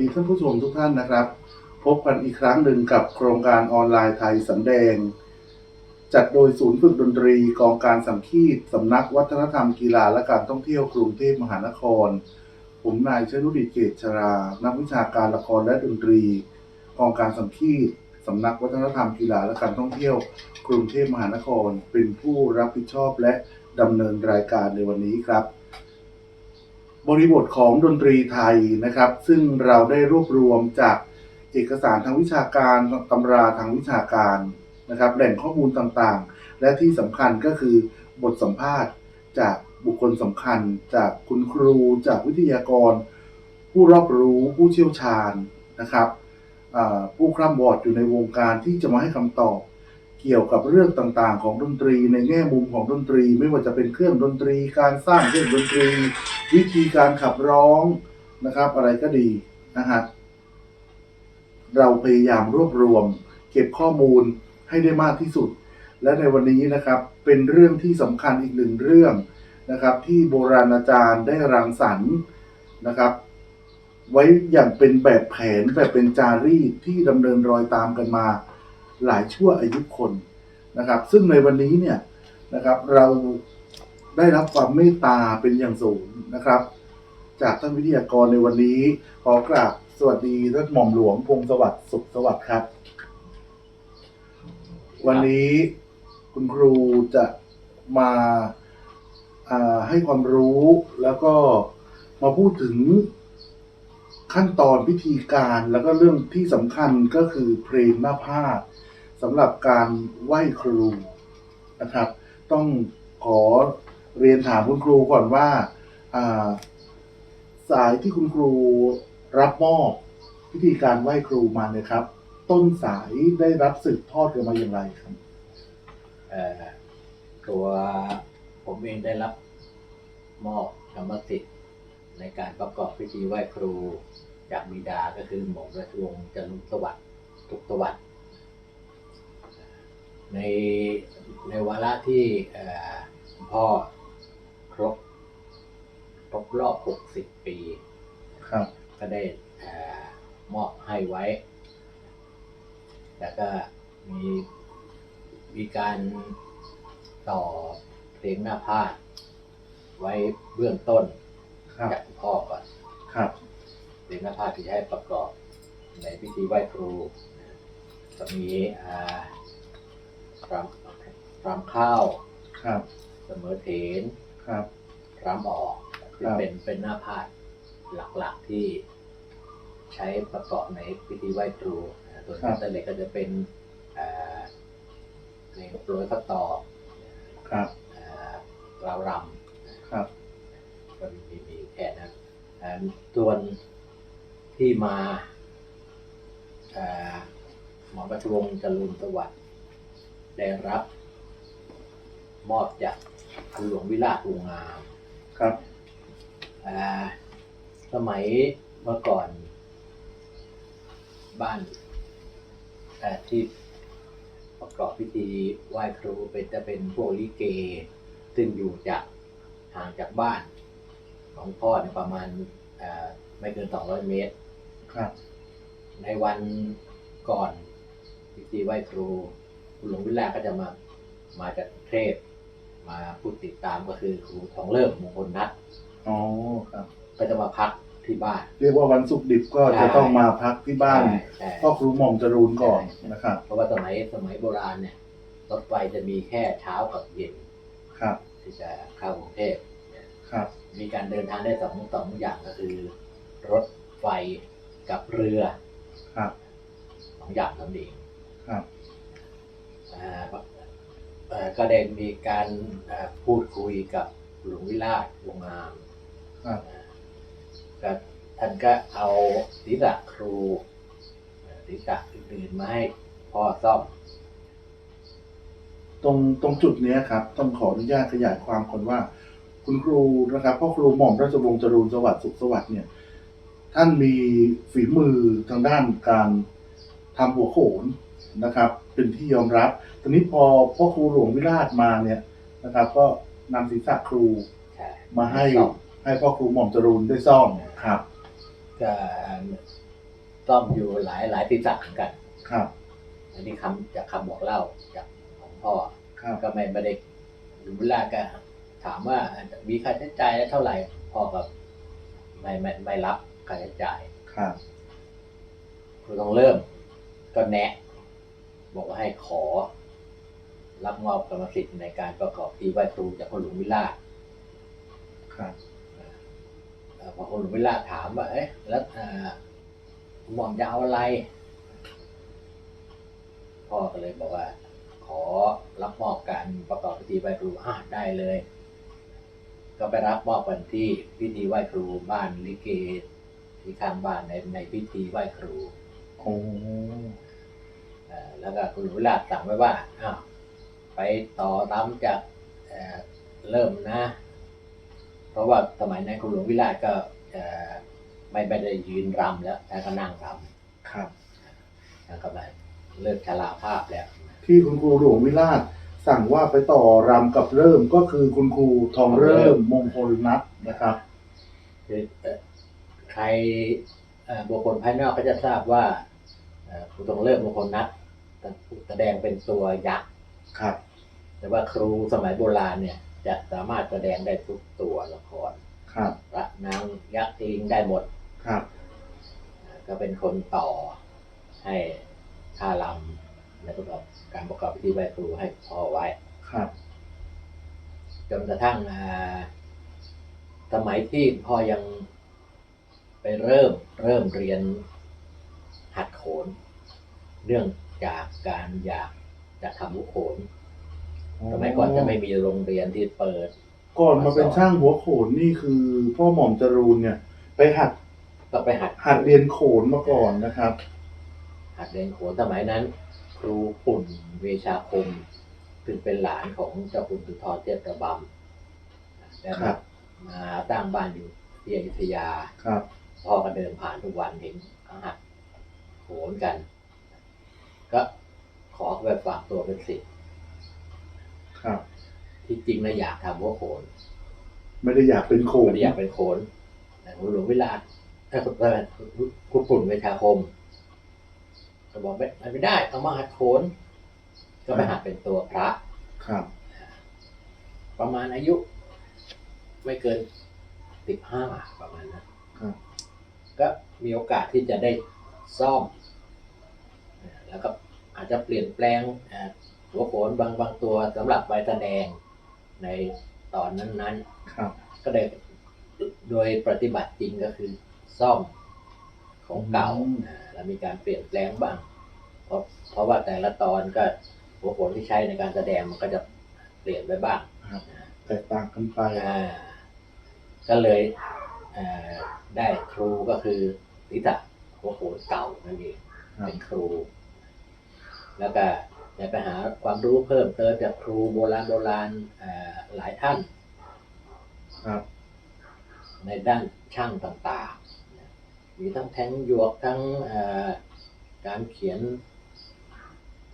ดีท่านผู้ชมทุกท่านนะครับ พบกันอีกครั้งหนึ่งกับโครงการออนไลน์ไทยสำแดง จัดโดยศูนย์ฝึกดนตรีกองการสังคีตสำนักวัฒนธรรมกีฬาและการท่องเที่ยวกรุงเทพมหานคร ผมนายชนุดิเกตชรา นักวิชาการละครและดนตรี กองการสังคีตสำนักวัฒนธรรมกีฬาและการท่องเที่ยว กรุงเทพมหานคร เป็นผู้รับผิดชอบและดำเนินรายการในวันนี้ครับ บริบทของดนตรีไทยนะครับ ซึ่งเราได้รวบรวมจากเอกสารทางวิชาการตำราทางวิชาการนะครับ แหล่งข้อมูลต่างๆ และที่สำคัญก็คือบทสัมภาษณ์จากบุคคลสำคัญ จากคุณครูจากวิทยากร ผู้รอบรู้ผู้เชี่ยวชาญนะครับผู้คร่ำวอดอยู่ในวงการที่จะมาให้คำตอบ เกี่ยวกับเรื่องต่างๆ ของดนตรีในแง่มุมของดนตรี ไม่ว่าจะเป็นเครื่องดนตรี การสร้างเครื่องดนตรี วิธีการขับร้องนะครับ อะไรก็ดีนะฮะเราพยายามรวบรวม เก็บข้อมูลให้ได้มากที่สุด และในวันนี้นะครับ เป็นเรื่องที่สำคัญอีกหนึ่งเรื่องนะครับ ที่โบราณอาจารย์ได้รังสรรค์นะครับ ไว้อย่างเป็นแบบแผนแบบเป็นจารีตที่ดำเนินรอยตามกันมา หลายชั่วอายุคนนะครับ ซึ่งในวันนี้เนี่ยนะครับ เราได้รับความเมตตาเป็นอย่างสูงนะครับ จากท่านวิทยากรในวันนี้ ขอกราบสวัสดีท่านหม่อมหลวงพงศสวัสดิ์สุขสวัสดิ์ครับ วันนี้คุณครูจะมาาให้ความรู้แล้วก็มาพูดถึงขั้นตอนพิธีการแล้วก็เรื่องที่สำคัญก็คือเพลงหน้าพา สำหรับการไหว้ครูนะครับ ต้องขอเรียนถามคุณครูก่อนว่าาสายที่คุณครูรับมอบพิธีการไหว้ครูมาเนี่ยครับ ต้นสายได้รับสืบทอดกันมาอย่างไรครับตัวผมเองได้รับมอบธรรมสิทธิ์ในการประกอบพิธีไหว้ครูจากบิดาก็คือหม่อมราชวงศ์จรุงสวัสดิ์ทุกสวัสดิ์ ในในวาระที่เอ่อคุณพ่อครบครบรอบ 60 ปี ครับ ก็ได้เออมอบให้ไว้ แล้วก็มีมีการต่อเพลงหน้าพาดไว้เบื้องต้นครับจากคุณพ่อก่อนครับเพลงหน้าพาดที่จะให้ประกอบในพิธีไหว้ครูก็มีอ่า รำรำข้าวครับ เสมอเถนครับ รำออกซึ่งครับ เป็นเป็นหน้าพาดหลักๆที่ใช้ประกอบในพิธีไหว้ครูนะส่วนครับแต่เล็กก็จะเป็นอ่าเพลงโปรยข้าวตอกครับอ่าราวรำ ครับ ก็มีมีแค่นั้นอ่าส่วนที่มาอ่าหมอประชวงศ์จรุนสวัสดิ์ ได้รับ มอบจากคุณหลวงวิราชวงงามครับอ่าสมัยเมื่อก่อน บ้านอ่าที่ประกอบพิธีไหว้ครูเป็นจะเป็นพวกลิเก ซึ่งอยู่จากห่างจากบ้านของพ่อเนี่ยประมาณอ่าไม่เกิน200เมตร ครับ ในวันก่อนพิธีไหว้ครู คุณหลวงวิลาก็จะมามาจากกรุงเทพมาพูดติดตามก็คือครูทองเลิศมงคลนัทอ๋อครับ ก็จะมาพักที่บ้าน เรียกว่าวันศุกร์ดิบก็จะต้องมาพักที่บ้านใช่ใช่พ่อครูหม่อมจรูนก่อนนะครับ เพราะว่าสมัยสมัยโบราณเนี่ยรถไฟจะมีแค่เช้ากับเย็นครับ ที่จะเข้ากรุงเทพเนี่ยครับ มีการเดินทางได้สองสองอย่างก็คือ รถไฟกับเรือครับสองอย่างนั่นเองครับอ่าเอ่อ ก็ได้มีการอ่าพูดคุยกับหลวงวิราชวงงามครับก็ท่านก็เอาศีรษะครูเอ่อศีรษะอื่นๆมาให้พ่อซ่อม ตรงตรงจุดเนี้ยครับ ต้องขออนุญาตขยายความก่อนว่า คุณครูนะครับพ่อครูหม่อมราชวงศ์จรูนสวัสดิ์สุขสวัสดิ์เนี่ย ท่านมีฝีมือทางด้านการทำหัวโขนนะครับ เป็นที่ยอมรับทีนี้พอพ่อครูหลวงวิราชมาเนี่ยนะครับ ก็นำศีรษะครูใช่มาให้ซ่อมให้พ่อครูหม่อมจรูนได้ซ่อมครับก็ซ่อมอยู่หลายหลายที่สักเหมือนกันครับ อันนี้คำจากคำบอกเล่าจากของพ่อครับก็ไม่ไม่ได้ดูเวลาก็ถามว่ามีค่าใช้จ่ายเท่าไหร่พ่อก็ไม่ไม่ไม่รับค่าใช้จ่ายครับคือต้องเริ่มก็แนะ บอกว่าให้ขอ รับมอบกรรมสิทธิ์ในการประกอบพิธีไหว้ครูจากพ่อหลวงวิลาศครับเอ่อพอพ่อหลวงวิลาศถามว่าเอ๊ะแล้วอ่าหม่อมจะเอาอะไรพ่อก็เลยบอกว่า ขอรับมอบการประกอบพิธีไหว้ครูอ่าได้เลย ก็ไปรับมอบกันที่พิธีไหว้ครูบ้านลิเกที่ข้างบ้านในในพิธีไหว้ครูโอ้เอ่อ แล้วก็คุณหลวงวิราชสั่งไว้ว่าอ้าวไปต่อตามจากเอ่อเริ่มนะ เพราะว่าสมัยนั้นคุณหลวงวิราชก็เอ่อไม่ไม่ได้ยืนรำแล้วแต่ก็นั่งรครับำแล้วก็ไปเลิกชราภาพแล้ว ที่คุณครูหลวงวิราชสั่งว่าไปต่อรำกับเริ่มก็คือคุณครูทองเริ่มมงคลนัทนะครับคือเอ่อใครเอ่อบุคคลภายนอกก็จะทราบว่าเอ่อครูตรงเลิกมงคลนัด แสดงเป็นตัวยักษ์ครับ แต่ว่าครูสมัยโบราณเนี่ย จะสามารถแสดงได้ทุกตัวละครครับพระนางยักษ์ลิงได้หมดครับอ่าก็เป็นคนต่อให้ท่าลำและประกอบการประกอบพิธีไหว้ครูให้พ่อไว้ครับ จนกระทั่งอ่าสมัยที่พ่อยังไปเริ่มเริ่มเรียนหัดโขนเนื่อง จากการอยากจะทำหัวโขนสมัยก่อนจะไม่มีโรงเรียนที่เปิด ก่อนมาเป็นช่างหัวโขนนี่คือ พ่อหม่อมจรูนเนี่ย ไปหัดก็ไปหัดหัดเรียนโขนมาก่อนนะครับ หัดเรียนโขนสมัยนั้น ครูปุ่นเวชาคมซึ่งเป็นหลานของเจ้าคุณสุทรเทพกระบำแล้วครัมาบมาตั้งบ้านอยู่ที่อยุธยาครับพ่อก็เดินผ่านทุกวันเห็นเขาหัดโขนกัน ก็ขอไปฝากตัวเป็นศิษย์ครับ ที่จริงนะอยากทำหัวโขนไม่ได้อยากเป็นโขนไม่ได้อยากเป็นโขนแต่หลวงวิลาศถ้าคุณครูปุ่นเวชาคมก็บอกไม่ไม่ได้ต้องมาหัดโขน ก็ไปหัดเป็นตัวพระครับ ประมาณอายุ ไม่เกินสิบห้าประมาณนั้นครับก็มีโอกาสที่จะได้ซ่อมเอ่อ แล้วก็อาจจะเปลี่ยนแปลงเอ่อหัวโขนบางบางตัวสำหรับใบแสดงในตอนนั้นครับๆก็ได้โดยปฏิบัติจริงก็คือซ่อมของเก่าอืมอ่าแล้วมีการเปลี่ยนแปลงบ้าง เพราะเพราะว่าแต่ละตอนก็หัวโขนที่ใช้ในการแสดงมันก็จะเปลี่ยนไปบ้างครับแตกต่างกันไปอ่าก็เลยเอ่อได้ครูก็คือนิตะหัวโขนเก่านั่นเองครับเป็นครู แล้วก็ได้ไปหาความรู้เพิ่มเติมจากครูโบราณโบราณเอ่อหลายท่านครับในด้านช่างต่างๆ มีทั้งแทงหยวกทั้งเอ่อการเขียน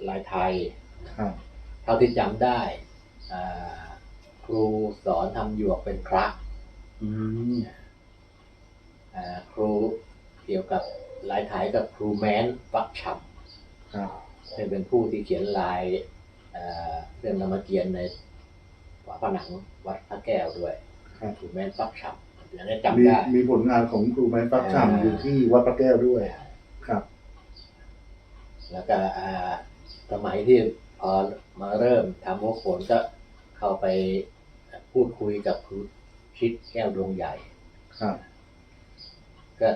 ลายไทยครับเท่าที่จำได้อ่าครูสอนทำหยวกเป็นพระอืมอ่าครูเกี่ยวกับลายไทยกับครูแม้นฟักฉ่ครับำซึ่ง เป็นผู้ที่เขียนลายเอ่อเรื่องรามเกียรติ์ในฝาผนังวัดพระแก้วด้วยครับครูแม้นฟักฉ่ำอันนี้มีจำได้มีผลงานของครูไม้ฟักชำอยู่ที่วัดพระแก้วด้วยครับ แล้วก็อ่าสมัยที่พอมาเริ่มทำหัวโขนก็เข้าไปพูดคุยกับครูชิดแก้วดวงใหญ่ครับก็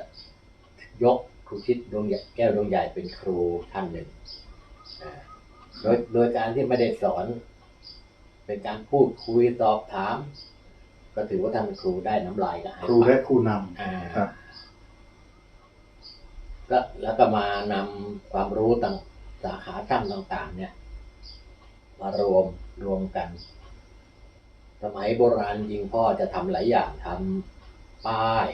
ยกครูชิดดวงใหญ่แก้วดวงใหญ่เป็นครูท่านหนึ่งอ่า โดยโดยการที่ไม่ได้สอน เป็นการพูดคุยสอบถาม ก็ถือว่าท่านเป็นครูได้น้ำลายก็หายครูไปและครูนอ่าำครับ ก็แล้วก็มานำความรู้ต่างสาขาช่างต่าง ๆ เนี่ย มารวมรวมกัน สมัยโบราณจริงพ่อจะทำหลายอย่างทำป้าย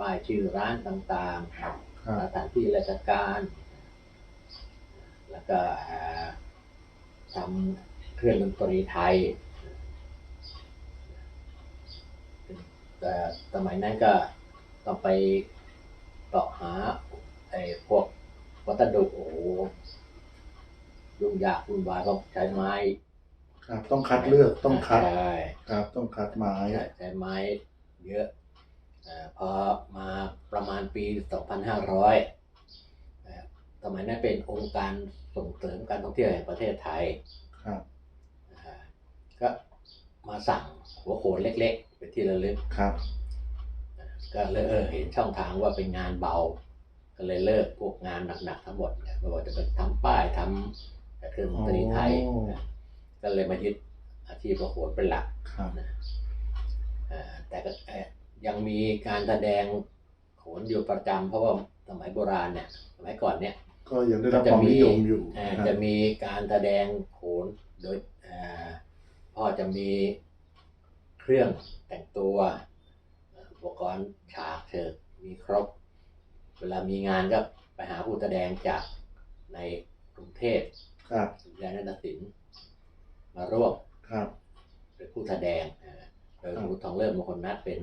ป้ายชื่อร้านต่างๆครับสถานที่ราชการ แล้วก็อ่าทำเครื่องดนตรีไทยแต่สมัยนั้นก็ต้องไปเสาะหาไอ้พวกวัสดุโอ้โหยุ่งยากวุ่นวายต้องใช้ไม้ ครับ ต้องคัดเลือกต้องคัดใช่ครับ ต้องคัดไม้ใช้ใช้ไม้เยอะอาพอมาประมาณปี 2500อ่าสมัยนั้นเป็นองค์การ ส่งเสริมการท่องเที่ยวแห่งประเทศไทยครับอ่าก็มาสั่งหัวโขนเล็กๆ เป็นที่ระลึกครับ ก็เลยเออเห็นช่องทางว่าเป็นงานเบา ก็เลยเลิกพวกงานหนักๆทั้งหมดเนี่ยไม่ว่าจะเป็นทำป้ายทำเครื่องดนตรีไทยโอ้นะก็เลยมายึดอาชีพหัวโขนเป็นหลักครับนะอ่าแต่ก็เอ่อยังมีการแสดงโขนอยู่ประจำเพราะว่าสมัยโบราณเนี่ยสมัยก่อนเนี่ย ก็ยังได้รับความนิยมอยู่เอ่อครับจะมีการแสดงโขนโดยเอ่อพ่อจะมีเครื่องแต่งตัวอุปกรณ์ฉากเชิดมีครบ เวลามีงานก็ไปหาผู้แสดงจากในกรุงเทพครับและนันทศิลป์มาร่วมครับเป็นผู้แสดงอ่าโดยครูทองเลิศมงคลนัทเป็น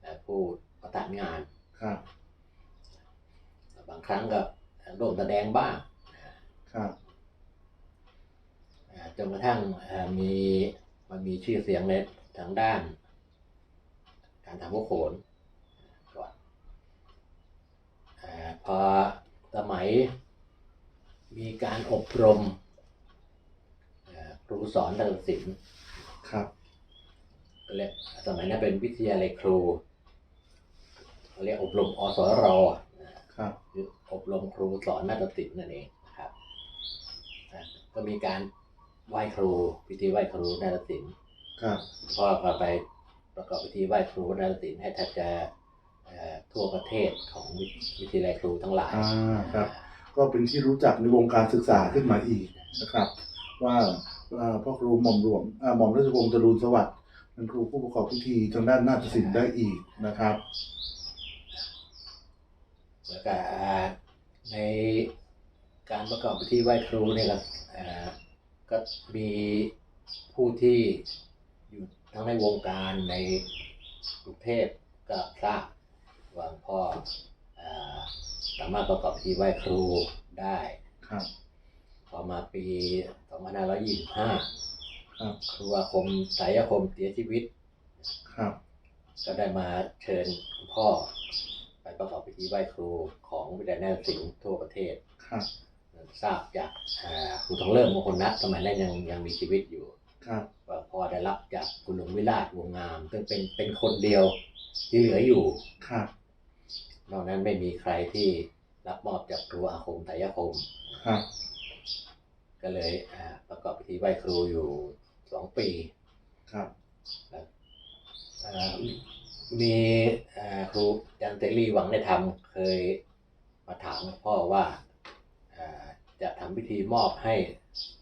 เอ่อผู้ประสานงานครับบางครั้งก็ ร่วมแสดงบ้างครับอ่าจนกระทั่งเอ่อมีมันมีชื่อเสียงในทางด้าน การทำหัวโขนก่อนอาพอสมัยมีการอบรมเอ่อครูสอนทางศิลป์ครับก็เรียกสมัยนั้นเป็นวิทยาลัยครูเขาเรียกอบรมอสรนะ ครับคืออบรมครูสอนนาฏศิลป์นั่นเองนะครับอ่าก็มีการไหว้ครูพิธีไหว้ครูนาฏศิลป์ครับพ่อก็ไปประกอบพิธีไหว้ครูนาฏศิลป์ให้แทบจะเอ่อทั่วประเทศของวิวิทยาลัยครูทั้งหลายอ่าครับ ก็เป็นที่รู้จักในวงการศึกษาขึ้นมาอีกนะครับ ว่าอ่าพ่อครูหม่อมหลวงอ่าหม่อมราชวงศ์จรูนสวัสดิ์เป็นครูผู้ประกอบพิธีทางด้านนาฏศิลป์ได้อีกนะครับ แล้วก็ในการประกอบพิธีไหว้ครูเนี่ยก็เอ่อก็มีผู้ที่อยู่ทั้งในวงการในกรุงเทพก็ทราบว่าพ่อเอ่อสามารถประกอบพิธีไหว้ครูได้ครับพอมาปี2525ครับครูอาคมสายอาคมเสียชีวิตครับก็ได้มาเชิญคุณพ่อ ไปประกอบพิธีไหว้ครูของวิทยาลัยนาฏศิลป์ทั่วประเทศครับ ทราบจากอ่าครูทองเริ่มมงคลนัทสมัยนั้นยังยังมีชีวิตอยู่ครับว่าพ่อได้รับจากคุณหลวงวิราชวงงาม ซึ่งเป็นเป็นคนเดียวที่เหลืออยู่ครับนอกนั้นไม่มีใครที่รับมอบจากครูอาคมไตรยคมครับ ก็เลยอ่าประกอบพิธีไหว้ครูอยู่สองปีครับอ่า มีอ่าครูจันเตลี่หวังในธรรมเคยมาถามพ่อว่าอ่าจะทำพิธีมอบให้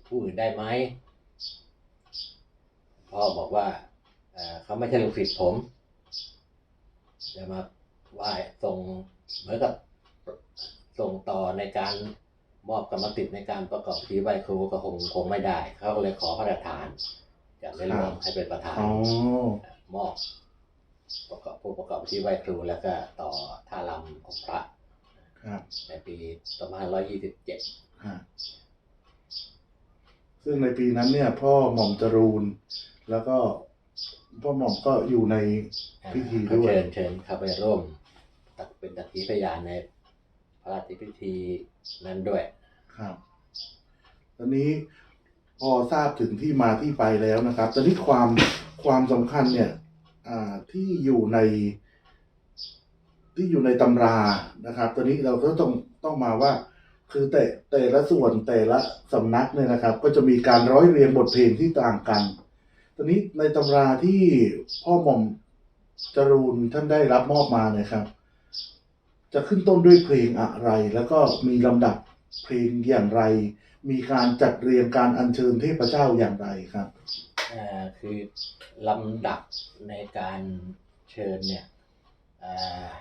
ผู้อื่นได้ไหมพ่อบอกว่าอ่าเขาไม่ใช่ลูกศิษย์ผมจะมาไหว้ส่งเหมือนกับส่งต่อในการมอบกรรมสิทธิ์ในการประกอบพิธีไหว้ครูก็คงคงไม่ได้ เขาก็เลยขอพระราชทานจากในหลวงให้เป็นประธานอ๋อมอบ ประกอบผู้ประกอบพิธีไหว้ครูแล้วก็ต่อท่ารำของพระครับ ในปี2527 ฮะซึ่งในปีนั้นเนี่ย พ่อหม่อมจรูน แล้วก็พ่อหม่อมก็อยู่ใน พิธีด้วยเชิญเชิญเข้าไปร่วมตักเป็นตักขีพยานในพระราชพิธีนั้นด้วย ครับ ตอนนี้พอทราบถึงที่มาที่ไปแล้วนะครับ ตอนนี้ความความสำคัญเนี่ยอ่า ที่อยู่ในที่อยู่ในตำรานะครับตอนนี้เราก็ต้องต้องมาว่า คือแต่แต่ละส่วนแต่ละสำนักเนี่ยนะครับ ก็จะมีการร้อยเรียงบทเพลงที่ต่างกันตอนนี้ในตำราที่พ่อหม่อมจรูนท่านได้รับมอบมาเนะครับ จะขึ้นต้นด้วยเพลงอะไร แล้วก็มีลำดับเพลงอย่างไร มีการจัดเรียงการอัญเชิญเทพเจ้าอย่างไรครับ คือลำดับในการเชิญเนี่ยอ่า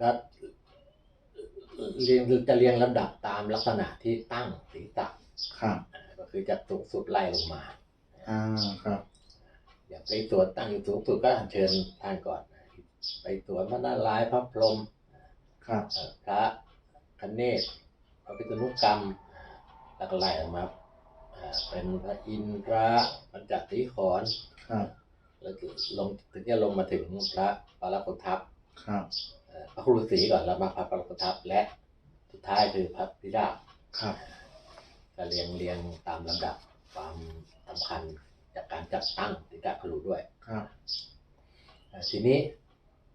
ก็เรียงจะเรียงลำดับตามลักษณะที่ตั้งศีรษะครับอ่าก็คือจากสูงสุดไล่ลงมาอ่าครับ อย่างไปสวนตั้งอยู่สูงสุดก็อัญเชิญท่านก่อน ไปสวนพระนารายณ์พระพรหมครับเอ่อพระคเนศพระพิษณุกรรมแล้วก็ไล่ออกมาอ่า เป็นพระอินทร์พระปัญจสีขอนครับแล้วก็ลงถึงจะลงมาถึงพระปรากฏทัพครับเอ่อพระครูศรีก่อนแล้วมาพระปรากฏทัพและสุดท้ายคือพระพิราบครับก็เรียงเรียงตามลำดับความสำคัญจากการจัดตั้งติกาครูด้วยครับเอ่อทีนี้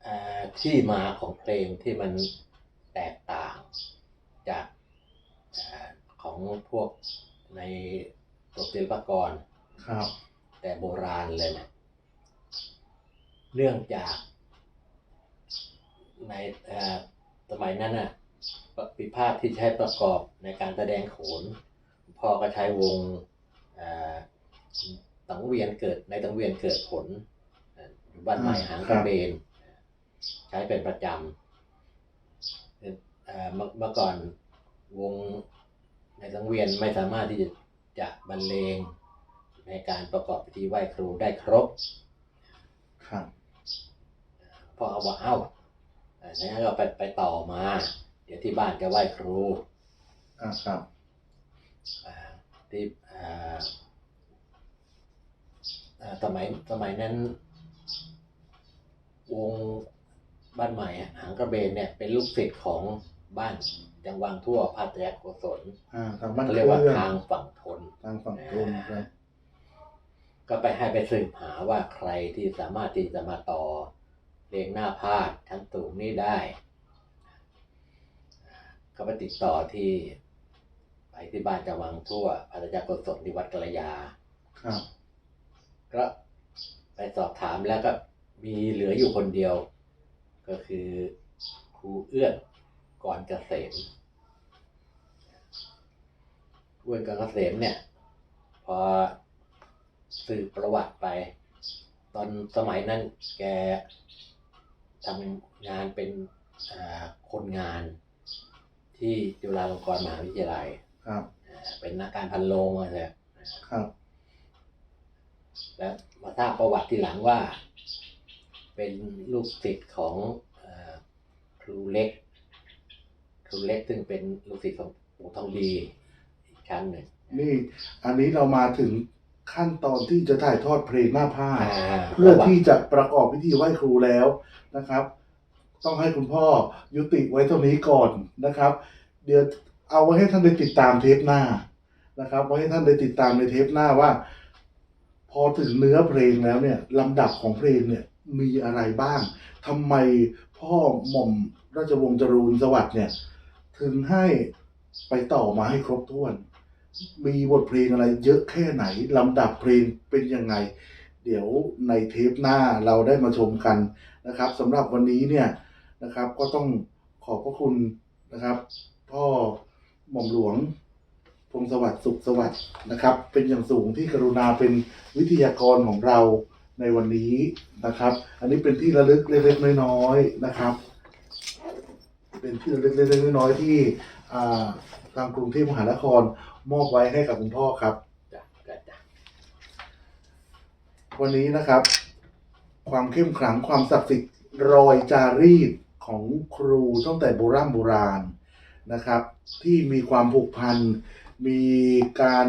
เอ่อที่มาของเพลงที่มันแตกต่างจากเออของพวกใน ตัวศิลปากรครับ แต่โบราณเลยเนี่ยเนื่องจากในเอ่อสมัยนั้นน่ะปีพาทที่ใช้ประกอบในการแสดงโขนพ่อก็ใช้วงเอ่อสังเวียนเกิดในสังเวียนเกิดผลเอ่ออยู่บ้านใหม่หางกระเบน ใช้เป็นประจำเอ่อเมื่อเมื่อก่อนวงในสังเวียนไม่สามารถที่จะ จะบรรเลงในการประกอบพิธีไหว้ครูได้ครบครับพ่อเอาว่าเอ้าเอ่องั้นเราไปไปต่อมา เดี๋ยวที่บ้านจะไหว้ครูอ่าครับอ่าที่อ่าอ่าสมัยสมัยนั้น วงบ้านใหม่อะหางกระเบนเนี่ยเป็นลูกศิษย์ของบ้าน จังหวังทั่วภาคตะวันโกศลอ่าทางบ้านเขาเคเรีรื่ยกว่าองทางฝั่งทนทางฝั่งตรงครับก็ไปให้ไปสืบหาว่าใครที่สามารถที่จะมาต่อเรียงหน้าพาดชั้นสูงนี้ได้ก็ไปติดต่อที่ไปที่บ้านจังหวังทั่วภาคตะวันโกศลที่วัดกระยาครับก็ไปสอบถามแล้วก็มีเหลืออยู่คนเดียว ก็คือครูเอื้อน ก่อนเกษมเอื้อนก่อนเกษมเนี่ย พอสืบประวัติไป ตอนสมัยนั้นแกทำงานเป็นอ่าคนงานที่จุฬาลงกรณ์มหาวิทยาลัยครับอ่าเป็นนักการพันโลงมาเลยครับ แล้วมาทราบประวัติทีหลังว่า เป็นลูกศิษย์ของเออครูเล็ก ครูเล็กซึ่งเป็นลูกศิษย์ของปู่ทองดีอีกชั้นหนึ่งนี่อันนี้เรามาถึงขั้นตอนที่จะถ่ายทอดเพลงหน้าผ้าอ่าเพื่อที่จะประกอบพิธีไหว้ครูแล้วนะครับ ต้องให้คุณพ่อยุติไว้เท่านี้ก่อนนะครับ เดี๋ยวเอาไว้ให้ท่านได้ติดตามเทปหน้านะครับไว้ให้ท่านได้ติดตามในเทปหน้าว่า พอถึงเนื้อเพลงแล้วเนี่ยลำดับของเพลงเนี่ยมีอะไรบ้างทำไมพ่อหม่อมราชวงศ์จรูนสวัสดิ์เนี่ย ถึงให้ไปต่อมาให้ครบถ้วน มีบทเพลงอะไรเยอะแค่ไหนลำดับเพลงเป็นยังไง เดี๋ยวในเทปหน้าเราได้มาชมกันนะครับสำหรับวันนี้เนี่ยนะครับ ก็ต้องขอบพระคุณนะครับ พ่อหม่อมหลวงพงศวัสดิ์สุขสวัสดิ์นะครับ เป็นอย่างสูงที่กรุณาเป็นวิทยากรของเราในวันนี้นะครับ อันนี้เป็นที่ระลึกเล็กๆน้อยๆนะครับ เป็นที่ระลึกเล็กๆน้อยๆที่อ่าทางกรุงเทพมหานครมอบไว้ให้กับคุณพ่อครับจ้ะจ้ะจ้ะวันนี้นะครับ ความเข้มขลังความศักดิ์สิทธิ์รอยจารีตของครูตั้งแต่โบราณโบราณนะครับ ที่มีความผูกพัน มีการ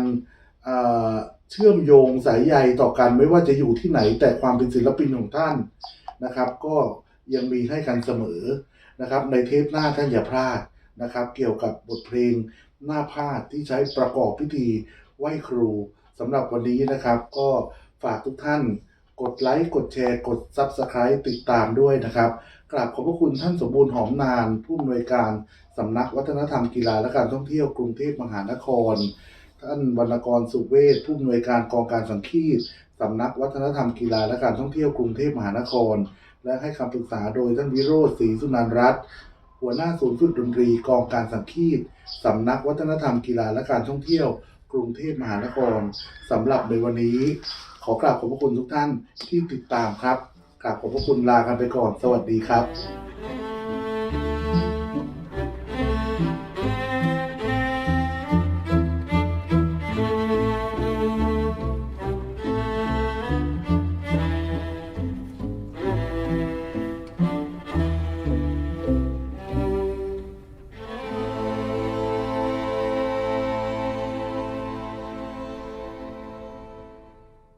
เอ่อเชื่อมโยงสายใยต่อกันไม่ว่าจะอยู่ที่ไหน แต่ความเป็นศิลปินของท่านนะครับ ก็ยังมีให้กันเสมอ นะครับในเทปหน้าท่านอย่าพลาดนะครับ เกี่ยวกับบทเพลงหน้าพาดที่ใช้ประกอบพิธีไหว้ครูสำหรับวันนี้นะครับ ก็ฝากทุกท่านกดไลค์กดแชร์ กด Subscribe ติดตามด้วยนะครับกราบขอบพระคุณท่านสมบูรณ์หอมนาน ผู้อำนวยการสำนักวัฒนธรรมกีฬาและการท่องเที่ยวกรุงเทพมหานคร ท่านวรรณกรสุเวชผู้อำนวยการกองการสังคีตสำนักวัฒนธรรมกีฬาและการท่องเที่ยวกรุงเทพมหานคร และให้คำปรึกษาโดยท่านวิโรธศรีสุนันรัตน์หัวหน้าศูนย์ฝึกดนตรีกองการสังคีตสำนักวัฒนธรรมกีฬาและการท่องเที่ยว กรุงเทพมหานครสำหรับในวันนี้ ขอกราบขอบพระคุณทุกท่านที่ติดตามครับกราบขอบพระคุณลากันไปก่อน สวัสดีครับ